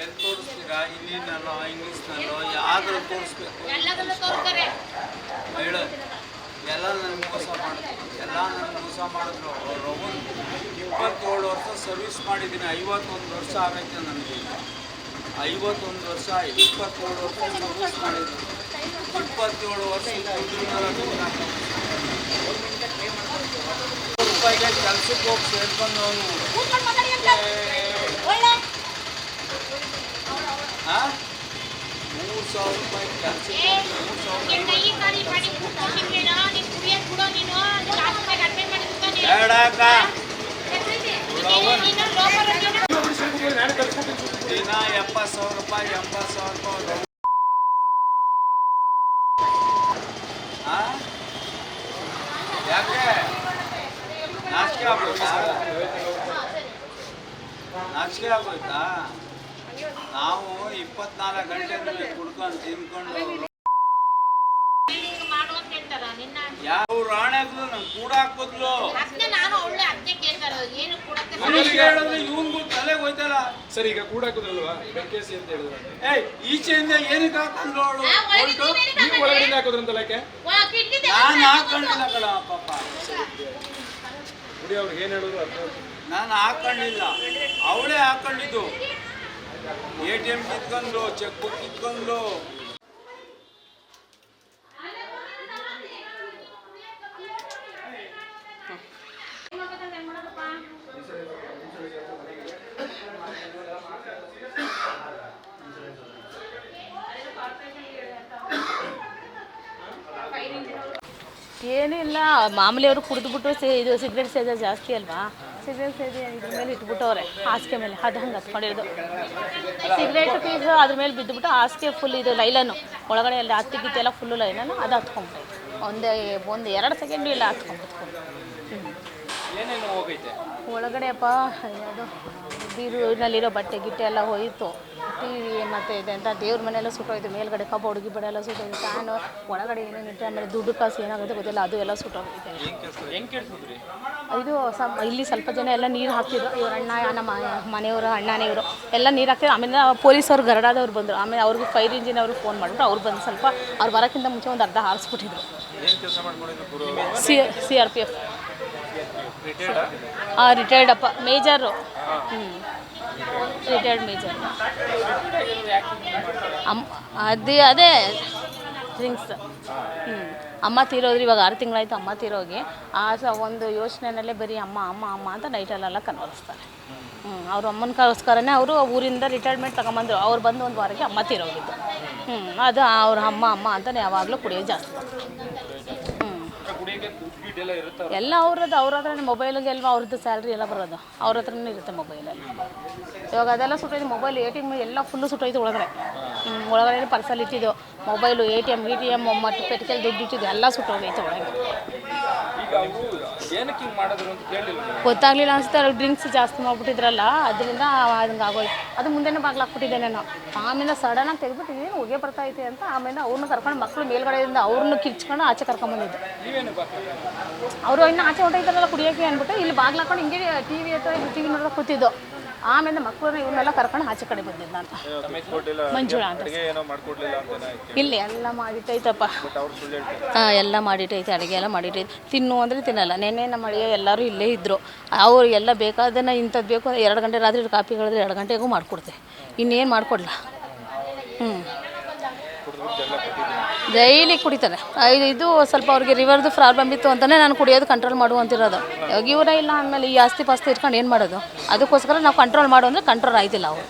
ಎಲ್ಲಿ ತೋರಿಸ್ತೀರಾ? ಹಿಂದಿನಲ್ಲೋ ಇಂಗ್ಲೀಷ್ನಲ್ಲೋ ಯಾವ್ದು ತೋರಿಸ್ಬೇಕು? ಎಲ್ಲದಲ್ಲೂ ತೋರ್ಸ್ತಾರೆ ಹೇಳು. ಎಲ್ಲ ನನಗೆ ಮೋಸ ಮಾಡಿದ್ರು ಎಲ್ಲ ನನಗೆ ಮೋಸ ಮಾಡಿದ್ರು ಅವ್ರು ಇಪ್ಪತ್ತೇಳು ವರ್ಷ ಸರ್ವಿಸ್ ಮಾಡಿದ್ದೀನಿ. ಐವತ್ತೊಂದು ವರ್ಷ ಆಗೈತೆ ನನಗೆ. ಐವತ್ತೊಂದು ವರ್ಷ ಇಪ್ಪತ್ತೇಳು ವರ್ಷ ಸರ್ವಿಸ್ ಮಾಡಿದ್ದೀನಿ. ಇಪ್ಪತ್ತೇಳು ವರ್ಷ ಕೆಲ್ಸಕ್ಕೆ ಹೋಗಿ ಸೇರ್ಕೊಂಡು ಅವನು ಮೂರು ಸಾವಿರ ರೂಪಾಯಿ ಕೆಲ್ಸಕ್ಕೆ ಮೂರು ಸಾವಿರ ದಿನ ಎಪ್ಪತ್ತು ಸಾವಿರ ರೂಪಾಯಿ ಎಂಬತ್ತು ಸಾವಿರ ರೂಪಾಯಿ ಯಾಕೆ ನಾಚಿಕೆ ಆಗೋಯ್ತಾ? ನಾಚಿಕೆ ಆಗೋಯ್ತಾ ನಾವು ಇಪ್ಪತ್ನಾಲ್ಕು ಗಂಟೆ ಕುಡ್ಕೊಂಡು ತಿನ್ಕೊಂಡು ಹಿಂಗ್ ಮಾಡು ಅಂತ ಹೇಳ್ತಾರ ನಿನ್ನ ಯಾವ ರಾಣೆಗೂ ನಂಗೆ ಕೂಡ ಹಾಕೋದ್ಲು ನಾನು ಇವನ್ಗೂ ತಲೆಗೆ ಹೋಯ್ತಲ್ಲ. ಸರ್ ಈಗ ಕೂಡ ಹಾಕೋದ್ರಲ್ವಾ? ಬೆಂಕೇಸಿ ಅಂತ ಹೇಳಿದ್ರು ಏಯ್ ಈಚೆಯಿಂದ ಏನಕ್ಕೆ ಹಾಕೊಂಡ್ರು ಅವಳು? ನೀವು ಒಳಗಡೆ ಹಾಕೋದ್ರಂತಲ್ಲ ಯಾಕೆ? ನಾನು ಹಾಕೊಂಡಿಲ್ಲ ಕಣ ಪಾಪ ಅವ್ರಿಗೆ ಏನು ಹೇಳಿದ್ರು ಅರ್ಥ ನಾನು ಹಾಕೊಂಡಿಲ್ಲ. ಅವಳೇ ಹಾಕೊಂಡಿದ್ದು. ಎ ಟಿ ಎಂ ಕಿತ್ಕೊಂಡು ಚೆಕ್ ಬುಕ್ ಕಿತ್ಕೊಂಡು ಏನೂ ಇಲ್ಲ ಮಾಮೂಲಿ ಅವರು ಕುಡಿದ್ಬಿಟ್ಟು ಸೇ ಇದು ಸಿಗ್ರೆಟ್ ಸೇದ ಜಾಸ್ತಿ ಅಲ್ವಾ? ಸಿಗ್ರೆಟ್ ಸೇದಿ ಇದ್ರ ಮೇಲೆ ಇಟ್ಬಿಟ್ಟವ್ರೆ ಹಾಸಿಗೆ ಮೇಲೆ. ಅದು ಹಂಗೆ ಹತ್ಕೊಂಡಿರೋದು. ಸಿಗ್ರೆಟ್ ಪೀಸ್ ಅದ್ರ ಮೇಲೆ ಬಿದ್ದುಬಿಟ್ಟು ಹಾಸಿಗೆ ಫುಲ್ ಇದು ಲೈಲನ್ನು. ಒಳಗಡೆ ಎಲ್ಲ ಹತ್ತಿ ಗಿತ್ತಿ ಎಲ್ಲ ಫುಲ್ಲು ಲೈನನ್ನು ಅದು ಹತ್ಕೊಂಬಿಟ್ಟು ಒಂದೇ ಒಂದು ಎರಡು ಸೆಕೆಂಡು ಇಲ್ಲ ಹತ್ಕೊಂಡ್ಬಿಟ್ಟು ಏನೇನು ಹೋಗೈತೆ? ಒಳಗಡೆ ಅಪ್ಪ ಅದು ಬೀರಿನಲ್ಲಿರೋ ಬಟ್ಟೆ ಗಿಟ್ಟೆ ಎಲ್ಲ ಹೋಯಿತು. ಟಿ ವಿ ಮತ್ತು ಇದೆಂತ ದೇವ್ರ ಮನೆಯೆಲ್ಲ ಸುಟ್ಟೋಯ್ತು ಮೇಲ್ಗಡೆ ಕಬೋರ್ಡ್ ಹುಡುಗಿ ಬಡ ಎಲ್ಲ ಸುಟ್ಟೋಯ್ತು ಫ್ಯಾನು ಒಳಗಡೆ ಏನೇನಿತ್ತು ಆಮೇಲೆ ದುಡ್ಡು ಕಾಸು ಏನಾಗುತ್ತೆ ಗೊತ್ತಿಲ್ಲ. ಅದು ಎಲ್ಲ ಸುಟ್ಟೋಗೈತೆ ಹೆಂಗ್ ಕೇಳ್ತಿದ್ರಿ ಇದು ಸಮ್ ಇಲ್ಲಿ ಸ್ವಲ್ಪ ಜನ ಎಲ್ಲ ನೀರು ಹಾಕ್ತಿದ್ರು. ಇವ್ರ ಅಣ್ಣ ನಮ್ಮ ಮನೆಯವರು ಅಣ್ಣನೇ ಇವರು. ಎಲ್ಲ ನೀರು ಹಾಕ್ತಿದ್ರು. ಆಮೇಲೆ ಪೊಲೀಸವ್ರು ಗರಡಾದವ್ರು ಬಂದರು. ಆಮೇಲೆ ಅವ್ರಿಗೆ ಫೈರ್ ಇಂಜಿನ್ ಅವ್ರಿಗೆ ಫೋನ್ ಮಾಡಿಬಿಟ್ಟು ಅವ್ರು ಬಂದು ಸ್ವಲ್ಪ ಅವ್ರು ಬರೋಕ್ಕಿಂತ ಮುಂಚೆ ಒಂದು ಅರ್ಧ ಹಾರಿಸ್ಬಿಟ್ಟಿದ್ರು. C C R P F. ಹಾಂ ರಿಟೈರ್ಡ್ ಅಪ್ಪ. ಮೇಜರು ಹ್ಞೂ ರಿಟೈರ್ಡ್ ಮೇಜರ್ ಅಮ್ಮ, ಅದೇ ಅದೇ ಡ್ರಿಂಕ್ಸ್ ಹ್ಞೂ ಅಮ್ಮ ತೀರೋದ್ರಿ ಇವಾಗ ಆರು ತಿಂಗಳಾಯ್ತು ಅಮ್ಮ ತೀರೋಗಿ. ಆ, ಸ ಒಂದು ಯೋಚನೆಯಲ್ಲೇ ಬರೀ ಅಮ್ಮ ಅಮ್ಮ ಅಮ್ಮ ಅಂತ ನೈಟಲ್ಲೆಲ್ಲ ಕನ್ವರ್ಸ್ತಾರೆ ಹ್ಞೂ ಅವ್ರ ಅಮ್ಮನಗೋಸ್ಕರನೇ ಅವರು ಊರಿಂದ ರಿಟೈರ್ಮೆಂಟ್ ತಗೊಂಬಂದರು. ಅವ್ರು ಬಂದು ಒಂದು ವಾರಕ್ಕೆ ಅಮ್ಮ ತೀರೋಗಿದ್ದು. ಹ್ಞೂ ಅದು ಅವ್ರ ಅಮ್ಮ ಅಮ್ಮ ಅಂತಲೇ ಯಾವಾಗಲೂ ಕುಡಿಯೋದು ಜಾಸ್ತಿ. ಎಲ್ಲ ಅವ್ರದ್ದು ಅವ್ರ ಹತ್ರನೇ ಮೊಬೈಲಿಗೆ ಅಲ್ವಾ ಅವ್ರದ್ದು ಸ್ಯಾಲ್ರಿ ಎಲ್ಲ ಬರೋದು? ಅವ್ರ ಹತ್ರನೇ ಇರುತ್ತೆ ಮೊಬೈಲಲ್ಲಿ ಇವಾಗ ಅದೆಲ್ಲ ಸುಟ್ಟೋಯ್ತು ಮೊಬೈಲ್ ಎ ಟಿ ಎಲ್ಲ ಫುಲ್ಲು ಸುಟ್ಟೋಯ್ತು ಒಳಗಡೆ. ಒಳಗಡೆ ಪರ್ಸಲ್ಲಿ ಇಟ್ಟಿದ್ದು. Mobile A T M V T M ಮತ್ತು ಪೆಟ್ಟಿಗೆಲ್ ದುಡ್ಡು ಇಟ್ಟಿದ್ದು ಎಲ್ಲ ಸುಟ್ಟೋಗೈತೆ ಒಳಗೆ. ಗೊತ್ತಾಗ್ಲಿಲ್ಲ ಅನ್ಸುತ್ತೆ ಅವ್ರಿಗೆ ಡ್ರಿಂಕ್ಸ್ ಜಾಸ್ತಿ ಮಾಡ್ಬಿಟ್ಟಿದ್ರಲ್ಲ ಅದರಿಂದ ಹಂಗೆ ಆಗೋಯ್ತು. ಅದು ಮುಂದೆನೇ ಬಾಗ್ಲು ಹಾಕ್ಬಿಟ್ಟಿದ್ದೆ ನಾನು. ಆಮೇಲೆ ಸಡನ್ನಾಗಿ ತೆಗೆದ್ಬಿಟ್ಟು ಏನು ಹೋಗೇ ಬರ್ತಾ ಐತೆ ಅಂತ ಆಮೇಲೆ ಅವ್ರನ್ನ ಕರ್ಕೊಂಡು ಮಕ್ಕಳು ಮೇಲ್ಗಡೆಯಿಂದ ಅವ್ರನ್ನ ಕಿರ್ಚ್ಕೊಂಡು ಆಚೆ ಕರ್ಕೊಂಬಂದಿದ್ದೆ. ಅವರು ಇನ್ನೂ ಆಚೆ ಹೊಂಟೈತಾರಲ್ಲ ಕುಡಿಯೋಕೆ ಅಂದ್ಬಿಟ್ಟು ಇಲ್ಲಿ ಬಾಗ್ಲು ಹಾಕೊಂಡು ಹಿಂಗೆ ಟಿ ವಿ ಹತ್ರ ಟಿ ವಿ ನೋಡೋಕೆ ಕೂತಿದ್ದು. ಆಮೇಲೆ ಮಕ್ಕಳನ್ನ ಇವನ್ನೆಲ್ಲ ಕರ್ಕೊಂಡು ಆಚೆ ಕಡೆ ಬಂದಿದ್ದು ನಾನು. ಮಂಜುಳಾ ಅಂತ. ಇಲ್ಲಿ ಎಲ್ಲ ಮಾಡಿಟ್ಟೈತಪ್ಪ. ಹಾಂ ಎಲ್ಲ ಮಾಡಿಟ್ಟೈತೆ ಅಡುಗೆ ಎಲ್ಲ ಮಾಡಿಟ್ಟೈತೆ. ತಿನ್ನು ಅಂದರೆ ತಿನ್ನಲ್ಲ. ನೆನ್ನೆ ನಮ್ಮ ಅಳಿಯ ಎಲ್ಲರೂ ಇಲ್ಲೇ ಇದ್ದರು ಅವ್ರು ಎಲ್ಲ ಬೇಕಾದನ್ನು ಇಂಥದ್ದು ಬೇಕು ಅಂದ್ರೆ ಎರಡು ಗಂಟೆ ರಾತ್ರಿ ಕಾಫಿ ಕಳೆದ್ರೆ ಎರಡು ಗಂಟೆಗೂ ಮಾಡಿಕೊಡ್ತೆ. ಇನ್ನೇನು ಮಾಡಿಕೊಡ್ಲ. ಹ್ಞೂ ಡೈಲಿ ಕುಡಿತಾರೆ ಇದು ಸ್ವಲ್ಪ ಅವ್ರಿಗೆ ರಿವರ್ದು ಪ್ರಾಬ್ಲಮ್ ಇತ್ತು ಅಂತಲೇ ನಾನು ಕುಡಿಯೋದು ಕಂಟ್ರೋಲ್ ಮಾಡು ಅಂತಿರೋದು. ಇವರೇ ಇಲ್ಲ ಅಂದಮೇಲೆ ಈ ಆಸ್ತಿ ಪಾಸ್ತಿ ಇಟ್ಕೊಂಡು ಏನು ಮಾಡೋದು? ಅದಕ್ಕೋಸ್ಕರ ನಾವು ಕಂಟ್ರೋಲ್ ಮಾಡು ಅಂದರೆ ಕಂಟ್ರೋಲ್ ಆಯ್ತಿಲ್ಲ ಅವರು.